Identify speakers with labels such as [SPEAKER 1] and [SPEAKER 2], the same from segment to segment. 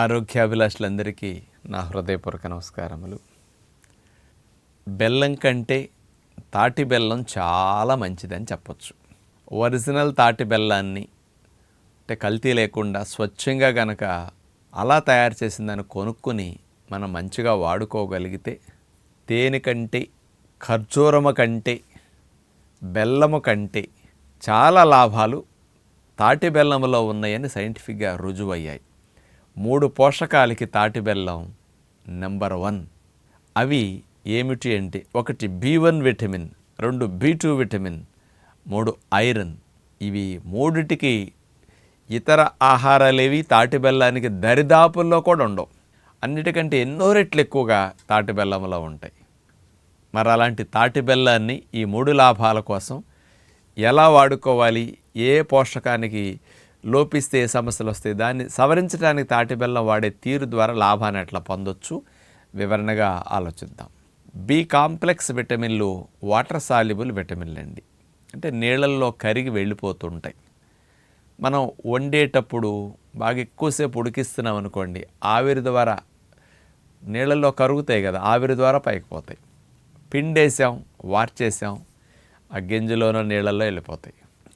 [SPEAKER 1] ఆరోగ్యాభిలాషులందరికీ నా హృదయపూర్వక నమస్కారములు. బెల్లం కంటే తాటి బెల్లం చాలా మంచిదని చెప్పచ్చు. ఒరిజినల్ తాటి బెల్లాన్ని అంటే కల్తీ లేకుండా స్వచ్ఛంగా గనక అలా తయారు చేసిందని కొనుక్కొని మనం మంచిగా వాడుకోగలిగితే తేనె కంటే ఖర్జూరము కంటే బెల్లము కంటే చాలా లాభాలు తాటి బెల్లంలో ఉన్నాయని సైంటిఫిక్గా రుజువయ్యాయి. మూడు పోషకాలకి తాటి బెల్లం నెంబర్ వన్. అవి ఏమిటి అంటే ఒకటి బి వన్ విటమిన్ రెండు బి టూ విటమిన్ మూడు ఐరన్. ఇవి మూడిటికి ఇతర ఆహారాలేవి తాటి బెల్లానికి దరిదాపుల్లో కూడా ఉండవు. అన్నిటికంటే ఎన్నో రెట్లు ఎక్కువగా తాటి బెల్లంలో ఉంటాయి. మరి అలాంటి తాటి బెల్లాన్ని ఈ మూడు లాభాల కోసం ఎలా వాడుకోవాలి? ఏ పోషకానికి లోపిస్తే ఏ సమస్యలు వస్తాయి? దాన్ని సవరించడానికి తాటి బెల్లం వాడే తీరు ద్వారా లాభాన్ని ఎట్లా పొందొచ్చు? వివరణగా ఆలోచిద్దాం. బి కాంప్లెక్స్ విటమిన్లు వాటర్ సాల్యుబుల్ విటమిన్లు అండి అంటే నీళ్ళల్లో కరిగి వెళ్ళిపోతుంటాయి. మనం వండేటప్పుడు బాగా ఎక్కువసేపు ఉడికిస్తున్నాం అనుకోండి ఆవిరి ద్వారా నీళ్ళల్లో కరుగుతాయి కదా ఆవిరి ద్వారా పైకి పోతాయి. పిండేసాం వార్చేసాం ఆ గింజలోనో నీళ్ళల్లో వెళ్ళిపోతాయి.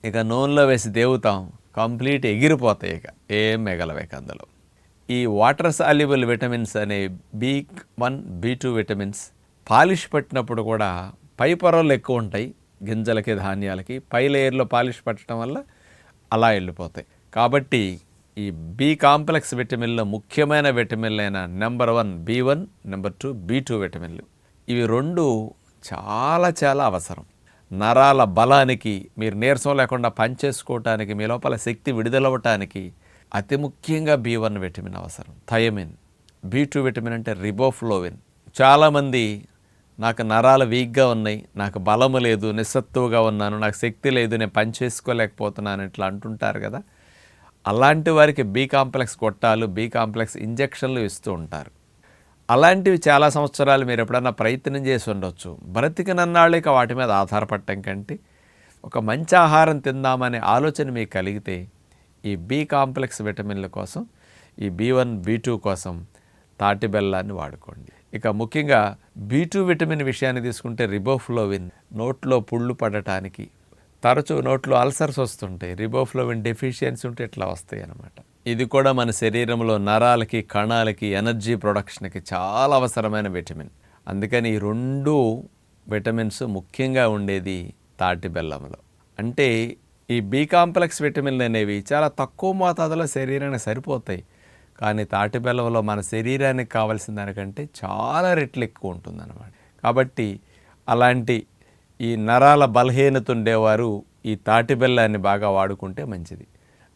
[SPEAKER 1] ఇక నూనెలో వేసి దేవుతాం కంప్లీట్ ఎగిరిపోతాయి ఇక. ఏం మిగలవేక అందులో. ఈ వాటర్ సాల్యుబుల్ విటమిన్స్ అనే B one B two vitamins polish పట్టినప్పుడు కూడా పై పొరలు ఎక్కువ ఉంటాయి గింజలకి ధాన్యాలకి. పై లేయర్లో పాలిష్ పట్టడం వల్ల అలా వెళ్ళిపోతాయి. కాబట్టి ఈ బి కాంప్లెక్స్ విటమిన్లో ముఖ్యమైన విటమిన్లు అయిన number one B one number two B two విటమిన్లు. ఇవి రెండు చాలా చాలా అవసరం. నరాల బలానికి మీరు నీరసం లేకుండా పనిచేసుకోవటానికి మీ లోపల శక్తి విడుదలవ్వటానికి అతి ముఖ్యంగా బి వన్ విటమిన్ అవసరం. థయమిన్ బి టూ విటమిన్ అంటే రిబోఫ్లోవిన్. చాలామంది నాకు నరాలు వీక్గా ఉన్నాయి నాకు బలము లేదు నిస్సత్తువుగా ఉన్నాను నాకు శక్తి లేదు నేను పని చేసుకోలేకపోతున్నాను ఇట్లా అంటుంటారు కదా. అలాంటి వారికి బి కాంప్లెక్స్ కొట్టాలు బి కాంప్లెక్స్ ఇంజెక్షన్లు ఇస్తూ ఉంటారు. అలాంటివి చాలా సంవత్సరాలు మీరు ఎప్పుడన్నా ప్రయత్నం చేసి ఉండొచ్చు. ఇక వాటి మీద ఆధారపడటం కంటే ఒక మంచి ఆహారం తిందామనే ఆలోచన మీకు కలిగితే ఈ బి కాంప్లెక్స్ విటమిన్ల కోసం ఈ బి వన్ బి టూ కోసం తాటి బెల్లాన్ని వాడుకోండి. ఇక ముఖ్యంగా బి టూ విటమిన్ విషయాన్ని తీసుకుంటే రిబోఫ్లోవిన్ నోట్లో పుళ్ళు పడటానికి తరచూ నోట్లో అల్సర్స్ వస్తుంటాయి. రిబోఫ్లోవిన్ డెఫిషియన్సీ ఉంటే ఇట్లా వస్తాయి అన్నమాట ఇది కూడా మన శరీరంలో నరాలకి కణాలకి ఎనర్జీ ప్రొడక్షన్కి చాలా అవసరమైన విటమిన్. అందుకని ఈ రెండు విటమిన్స్ ముఖ్యంగా ఉండేది తాటి బెల్లంలో. అంటే ఈ బి కాంప్లెక్స్ విటమిన్లు అనేవి చాలా తక్కువ మోతాదులో శరీరానికి సరిపోతాయి. కానీ తాటి బెల్లంలో మన శరీరానికి కావాల్సిన దానికంటే చాలా రెట్లు ఎక్కువ ఉంటుందన్నమాట. కాబట్టి అలాంటి ఈ నరాల బలహీనత ఉండేవారు ఈ తాటి బెల్లాన్ని బాగా వాడుకుంటే మంచిది.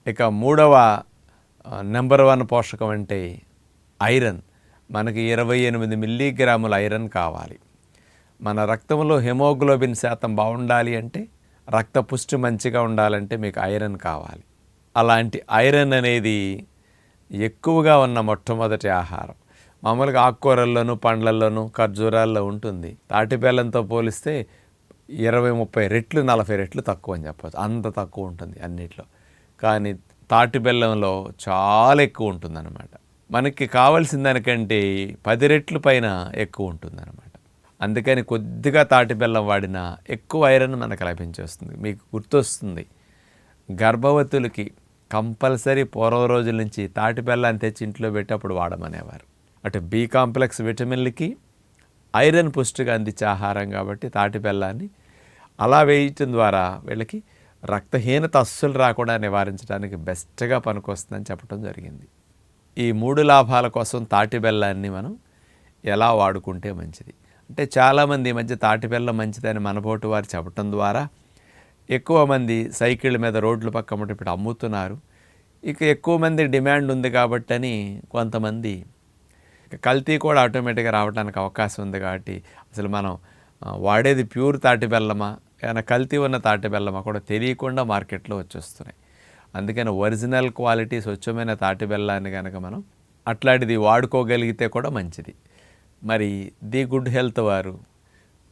[SPEAKER 1] ఇక మూడవ నెంబర్ వన్ పోషకం అంటే ఐరన్. మనకి ఇరవై ఎనిమిది మిల్లీగ్రాముల ఐరన్ కావాలి. మన రక్తంలో హెమోగ్లోబిన్ శాతం బాగుండాలి అంటే రక్త పుష్టి మంచిగా ఉండాలంటే మీకు ఐరన్ కావాలి. అలాంటి ఐరన్ అనేది ఎక్కువగా ఉన్న మొట్టమొదటి ఆహారం. మామూలుగా ఆకుకూరల్లోనూ పండ్లల్లోనూ ఖర్జూరాల్లో ఉంటుంది. తాటి పోలిస్తే ఇరవై ముప్పై రెట్లు నలభై రెట్లు తక్కువ అని చెప్పచ్చు. అంత తక్కువ ఉంటుంది అన్నిట్లో. కానీ తాటి బెల్లంలో చాలా ఎక్కువ ఉంటుందన్నమాట. మనకి కావాల్సిన దానికంటే పది రెట్లు పైన ఎక్కువ ఉంటుందన్నమాట. అందుకని కొద్దిగా తాటి బెల్లం వాడినా ఎక్కువ ఐరన్ మనకు లభించేస్తుంది మీకు గుర్తొస్తుంది. గర్భవతులకి కంపల్సరీ పూర్వ రోజుల నుంచి తాటి బెల్లాన్ని తెచ్చి ఇంట్లో పెట్టేప్పుడు వాడమనేవారు. అటు బి కాంప్లెక్స్ విటమిన్లకి ఐరన్ పుష్టిగా అందించే ఆహారం కాబట్టి తాటి బెల్లాన్ని అలా వేయటం ద్వారా వీళ్ళకి రక్తహీనత అస్సలు రాకుండా నివారించడానికి బెస్ట్గా పనికొస్తుందని చెప్పడం జరిగింది. ఈ మూడు లాభాల కోసం తాటి బెల్లాన్ని మనం ఎలా వాడుకుంటే మంచిది? అంటే చాలామంది ఈ మధ్య తాటి బెల్లం మంచిదని మనబోటు వారు చెప్పటం ద్వారా ఎక్కువ మంది సైకిళ్ళ మీద రోడ్ల పక్క ఇప్పుడు అమ్ముతున్నారు. ఇక ఎక్కువ మంది డిమాండ్ ఉంది కాబట్టి అని కొంతమంది కల్తీ కూడా ఆటోమేటిక్గా రావడానికి అవకాశం ఉంది కాబట్టి అసలు మనం వాడేది ప్యూర్ తాటి బెల్లమా? ఏమైనా కల్తీ ఉన్న తాటి బెల్లమా కూడా తెలియకుండా మార్కెట్లో వచ్చేస్తున్నాయి. అందుకని ఒరిజినల్ క్వాలిటీ స్వచ్ఛమైన తాటి బెల్లాన్ని కనుక మనం అట్లాంటిది వాడుకోగలిగితే కూడా మంచిది. మరి ది గుడ్ హెల్త్ వారు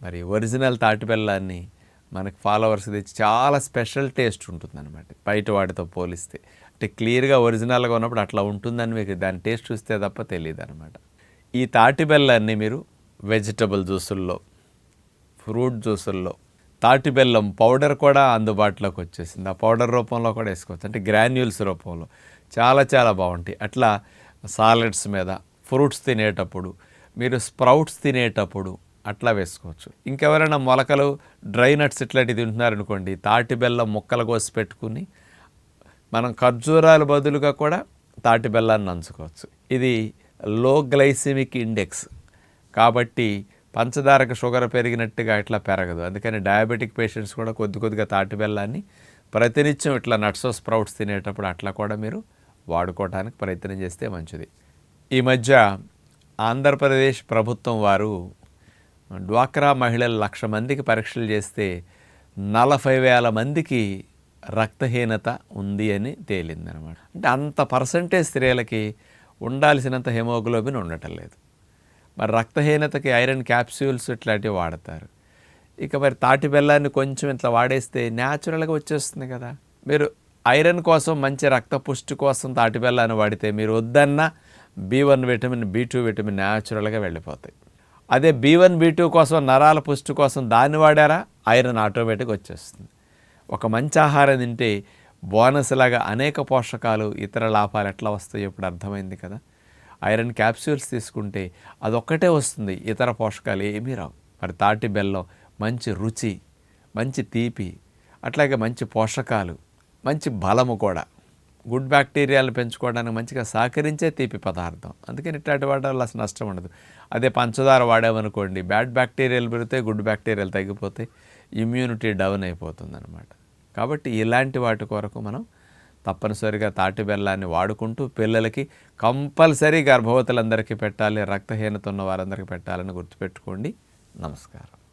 [SPEAKER 1] మరి ఒరిజినల్ తాటి బెల్లాన్ని మనకి ఫాలోవర్స్ తెచ్చి చాలా స్పెషల్ టేస్ట్ ఉంటుందన్నమాట. బయట వాటితో పోలిస్తే. అంటే క్లియర్గా ఒరిజినల్గా ఉన్నప్పుడు అట్లా ఉంటుందని మీకు దాని టేస్ట్ చూస్తే తప్ప తెలియదు అనమాట ఈ తాటి బెల్లాన్ని మీరు వెజిటబుల్ జ్యూసుల్లో ఫ్రూట్ జ్యూసుల్లో తాటి బెల్లం పౌడర్ కూడా అందుబాటులోకి వచ్చేసింది. ఆ పౌడర్ రూపంలో కూడా వేసుకోవచ్చు. అంటే గ్రాన్యూల్స్ రూపంలో. చాలా చాలా బాగుంటాయి. అట్లా సాలెడ్స్ మీద ఫ్రూట్స్ తినేటప్పుడు మీరు స్ప్రౌట్స్ తినేటప్పుడు అట్లా వేసుకోవచ్చు. ఇంకెవరైనా మొలకలు డ్రై నట్స్ ఇట్లాంటివి తింటున్నారనుకోండి తాటి బెల్లం ముక్కలు కోసి పెట్టుకుని మనం ఖర్జూరాల బదులుగా కూడా తాటి బెల్లాన్ని నంచుకోవచ్చు. ఇది లో గ్లైసిమిక్ ఇండెక్స్. కాబట్టి పంచదారకు షుగర్ పెరిగినట్టుగా ఇట్లా పెరగదు. అందుకని డయాబెటిక్ పేషెంట్స్ కూడా కొద్ది కొద్దిగా తాటి బెల్లాన్ని ప్రతినిత్యం ఇట్లా నట్స్ స్ప్రౌట్స్ తినేటప్పుడు అట్లా కూడా మీరు వాడుకోవడానికి ప్రయత్నం చేస్తే మంచిది. ఈ మధ్య ఆంధ్రప్రదేశ్ ప్రభుత్వం వారు డ్వాక్రా మహిళలు లక్ష మందికి పరీక్షలు చేస్తే నలభై వేల మందికి రక్తహీనత ఉంది అని తేలిందనమాట అంటే అంత పర్సంటేజ్ స్త్రీలకి ఉండాల్సినంత హెమోగ్లోబిన్ ఉండటం లేదు. మరి రక్తహీనతకి ఐరన్ క్యాప్సూల్స్ ఇట్లాంటివి వాడతారు. ఇక మరి తాటి బెల్లాన్ని కొంచెం ఇట్లా వాడేస్తే న్యాచురల్గా వచ్చేస్తుంది కదా. మీరు ఐరన్ కోసం మంచి రక్త పుష్టి కోసం తాటి బెల్లాన్ని వాడితే మీరు వద్దన్న B one vitamin B two vitamin న్యాచురల్గా వెళ్ళిపోతాయి. అదే బి వన్ బి టూ కోసం నరాల పుష్టి కోసం దాన్ని వాడారా? ఐరన్ ఆటోమేటిక్ వచ్చేస్తుంది. ఒక మంచి ఆహారం తింటే బోనస్ లాగా అనేక పోషకాలు ఇతర లాభాలు ఎట్లా వస్తాయో ఇప్పుడు అర్థమైంది కదా. ఐరన్ క్యాప్సూల్స్ తీసుకుంటే అదొక్కటే వస్తుంది. ఇతర పోషకాలు ఏమీ రావు. మరి తాటి బెల్లం మంచి రుచి మంచి తీపి అట్లాగే మంచి పోషకాలు మంచి బలము కూడా. గుడ్ బ్యాక్టీరియాలు పెంచుకోవడానికి మంచిగా సహకరించే తీపి పదార్థం. అందుకని ఇట్లాంటి వాటి వల్ల అసలు నష్టం ఉండదు. అదే పంచదార వాడామనుకోండి బ్యాడ్ బ్యాక్టీరియాలు పెరిగితే గుడ్ బ్యాక్టీరియాలు తగ్గిపోతే ఇమ్యూనిటీ డౌన్ అయిపోతుంది అనమాట కాబట్టి ఇలాంటి వాటి కొరకు మనం తప్పనిసరిగా తాటి బెల్లాన్ని వాడుకుంటూ పిల్లలకి కంపల్సరీ గర్భవతులందరికీ పెట్టాలి రక్తహీనత ఉన్న వారందరికీ పెట్టాలని గుర్తుపెట్టుకోండి. నమస్కారం.